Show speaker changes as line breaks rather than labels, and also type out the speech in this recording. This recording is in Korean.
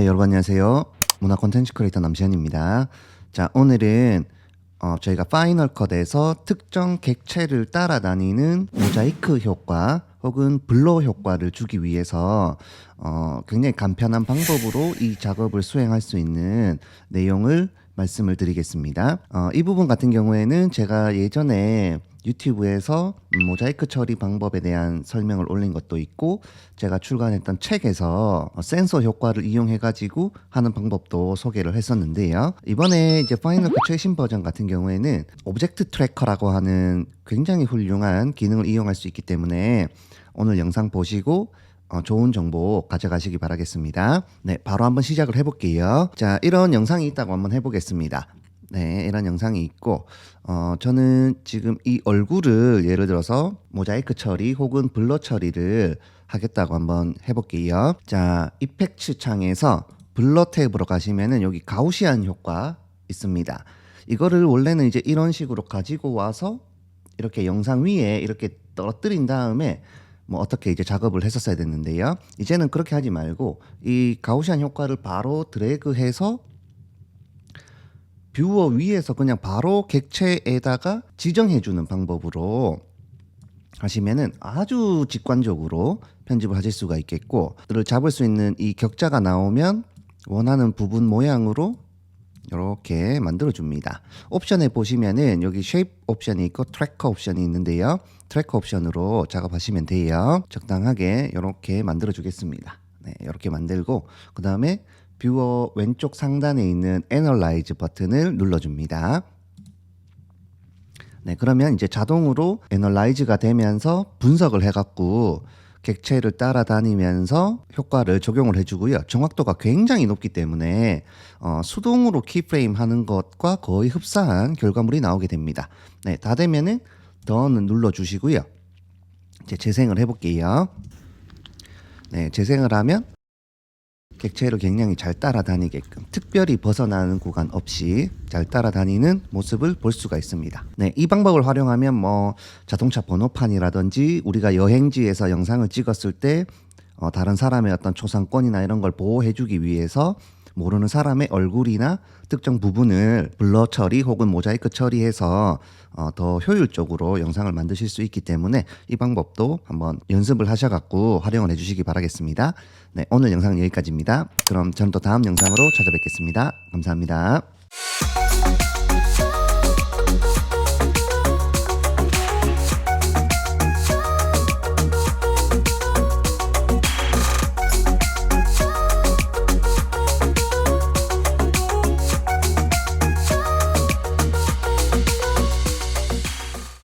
여러분 안녕하세요. 문화 콘텐츠 크리에이터 남시현입니다. 자, 오늘은 어, 저희가 파이널 컷에서 특정 객체를 따라다니는 모자이크 효과 혹은 블러 효과를 주기 위해서 어, 굉장히 간편한 방법으로 이 작업을 수행할 수 있는 내용을 말씀을 드리겠습니다. 어, 이 부분 같은 경우에는 제가 예전에 유튜브에서 음, 모자이크 처리 방법에 대한 설명을 올린 것도 있고 제가 출간했던 책에서 어, 센서 효과를 이용해 가지고 하는 방법도 소개를 했었는데요. 이번에 이제 파이널 컷 최신 버전 같은 경우에는 오브젝트 트래커라고 하는 굉장히 훌륭한 기능을 이용할 수 있기 때문에 오늘 영상 보시고 어, 좋은 정보 가져가시기 바라겠습니다. 네, 바로 한번 시작을 해볼게요. 자, 이런 영상이 있다고 한번 해보겠습니다. 네, 이런 영상이 있고, 어, 저는 지금 이 얼굴을 예를 들어서 모자이크 처리 혹은 블러 처리를 하겠다고 한번 해볼게요. 자, 이펙트 창에서 블러 탭으로 가시면은 여기 가우시안 효과 있습니다. 이거를 원래는 이제 이런 식으로 가지고 와서 이렇게 영상 위에 이렇게 떨어뜨린 다음에 뭐 어떻게 이제 작업을 했었어야 됐는데요. 이제는 그렇게 하지 말고 이 가우시안 효과를 바로 드래그해서 뷰어 위에서 그냥 바로 객체에다가 지정해 주는 방법으로 하시면은 아주 직관적으로 편집을 하실 수가 있겠고 그를 잡을 수 있는 이 격자가 나오면 원하는 부분 모양으로 이렇게 만들어 줍니다. 옵션에 보시면은 여기 쉐입 옵션이 있고 트래커 옵션이 있는데요. 트래커 옵션으로 작업하시면 돼요. 적당하게 이렇게 만들어 주겠습니다. 네, 이렇게 만들고 그 다음에 뷰어 왼쪽 상단에 있는 애널라이즈 버튼을 눌러줍니다. 네, 그러면 이제 자동으로 애널라이즈가 되면서 분석을 해갖고 객체를 따라다니면서 효과를 적용을 해주고요. 정확도가 굉장히 높기 때문에 어, 수동으로 키프레임 하는 것과 거의 흡사한 결과물이 나오게 됩니다. 네, 다 되면은 더는 눌러주시고요. 이제 재생을 해볼게요. 네, 재생을 하면 객체를 굉장히 잘 따라다니게끔 특별히 벗어나는 구간 없이 잘 따라다니는 모습을 볼 수가 있습니다. 네, 이 방법을 활용하면 뭐 자동차 번호판이라든지 우리가 여행지에서 영상을 찍었을 때 어, 다른 사람의 어떤 초상권이나 이런 걸 보호해주기 위해서 모르는 사람의 얼굴이나 특정 부분을 블러 처리 혹은 모자이크 처리해서 어, 더 효율적으로 영상을 만드실 수 있기 때문에 이 방법도 한번 연습을 하셔갖고 활용을 해주시기 바라겠습니다. 네, 오늘 영상은 여기까지입니다. 그럼 저는 또 다음 영상으로 찾아뵙겠습니다. 감사합니다.